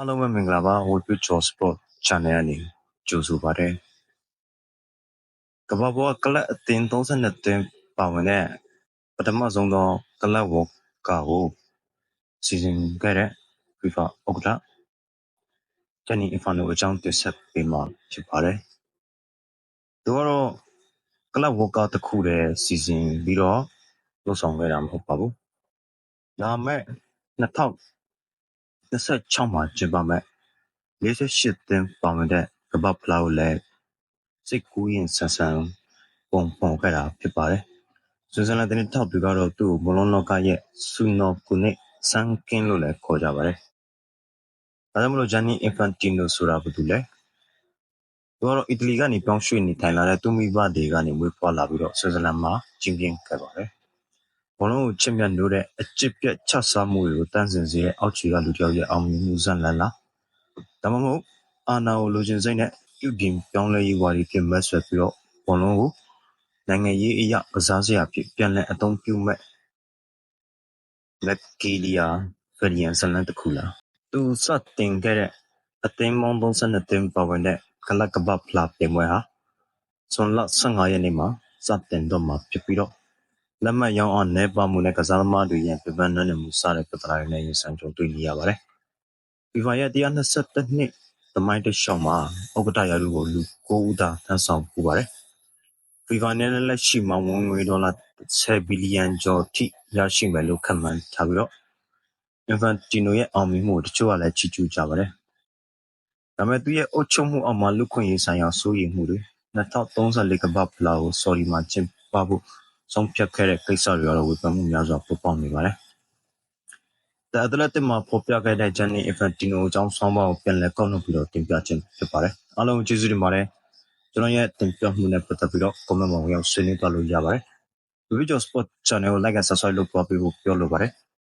အားလုံးပဲမင်္ဂလာပါဝေပြချော sport channel ကနေကြိုဆိုပါတယ်ကမ္ဘာပေါ်ကကလပ်အသင်း32သင်းပါဝင်တဲ့ပထမဆုံးသောကလပ်ဝကာကိုစီစဉ်ခဲ့တဲ့ FIFA ဥက္ကဋ္ဌဂျန်နီအီဖာနိုအကြောင်းတင်ဆက်ပေးမှာဖြစ်ပါတယ်သူကတော့ကလပ်ဝကာတစ်ခုတည်းစီစဉ်ပြီးတော့လှုပ်ဆောင်ခဲ့တာမဟုတ်ပါဘူးဒါမဲ့ 2026မှာကျင်းပမဲ့48သင်းပါဝင်တဲ့ကမ္ဘာဖလားကိုလည်းစိတ်ကူးရင်ဆန်ဆန်ပုံဖော်ခဲ့တာဖြစ်ပါတယ်။ဆွစ်ဇာလန်သတင်းထောက်တွေကတော့သူ့ကိုဘောလုံးလောကရဲ့ဆူနော်ကူနစ်စန်းကင်းလို့လည်းခေါ်ကြပါတယ်။ဒါကြောင့်မလို့ဂျန်နီအင်ဖန်တီနိုဆိုတာဘာတူလဲ။သူကတော့အီတလီကနေပြောင်းရွှေ့နေထိုင်လာတဲ့သူမိဘတွေကနေမွေးဖွားလာပြီးတော့ဆွစ်ဇာလန်မှာကျင်းပြင်းခဲ့ပါတယ်။ ဘောလုံးကိုချစ်မြတ်နိုးတဲ့အကျစ်ပြတ်ချစားမှုတွေကိုတန်းစင်စေတဲ့အောက်ခြေကလူတစ်ယောက်ရဲ့အောင်မြင်မှုဇာတ်လမ်းလားဒါမှမဟုတ်အာဏာကိုလိုချင်စိတ်နဲ့ပြုပြင်ပြောင်းလဲရေးဝါဒီအဖြစ်မဲဆွယ်ပြီးတော့ဘောလုံးကိုနိုင်ငံရေးအရကစားစရာအဖြစ်ပြန်လည်အသုံးပြုမယ့်မက်ကီလီယာဖယ်ရီယန်ဇာတ်လမ်းတစ်ခုလား။သူစတင်ခဲ့တဲ့အသင်းပေါင်း၃၂သင်းပါဝင်တဲ့ကလပ်ကမ္ဘာ့ဖလားပြိုင်ပွဲဟာဇွန်လ၁၅ရက်နေ့မှာစတင်တော့မှာဖြစ်ပြီးတော့ လက်မှတ်ရောင်းအားနည်းပါးမှုနဲ့ ကစားသမားတွေရဲ့ ပင်ပန်းနွမ်းနယ်မှု စတဲ့ ပြဿနာတွေနဲ့ ရင်ဆိုင်ကြုံတွေ့နေရပါတယ်။ FIFA ရဲ့121နှစ် သမိုင်းတလျှောက်မှာ ဥက္ကဋ္ဌရာထူးကို လူ ၉ ဦးသာ ထမ်းဆောင်ဖူးပါတယ်။ FIFA အနေနဲ့ လက်ရှိမှာ ဝင်ငွေ ဒေါ်လာ10ဘီလီယံကျော်ထိ ရရှိမယ်လို့ ခန့်မှန်းထားပြီးတော့ Infantino ရဲ့ အောင်မြင်မှုကို တချို့ကလည်း ချီးကျူးကြပါတယ်။ဒါပေမဲ့ သူ့ရဲ့ အုပ်ချုပ်မှုအောက်မှာ လူ့အခွင့်အရေးဆိုင်ရာ စိုးရိမ်မှုတွေ၊၂၀၃၄ ကမ္ဘာ့ဖလားကို ဆော်ဒီမှာ ကျင်းပဖို့ ဆုံးဖြတ်ခဲ့တဲ့ကိစ္စတွေကတော့ဝေဖန်မှုများစွာပေါ်ပေါက်နေပါတယ်။ The Athletic မှာဖော်ပြခဲ့တဲ့ Gianni Infantino အကြောင်းဆောင်းပါးကိုပြန်လည်ကောက်နှုတ်ပြီးတင်ပြခြင်းဖြစ်ပါတယ်။အားလုံးကိုကျေးဇူးတင်ပါတယ်။ကျနော့်ရဲ့တင်ပြမှုနဲ့ပတ်သက်ပြီး comment မှာဝင်ရောက်ဆွေးနွေးသွားလို့ရပါတယ်။ Video Sport Channel ကို Like and Subscribe လုပ်သွားပေးဖို့ပြောလိုပါတယ်။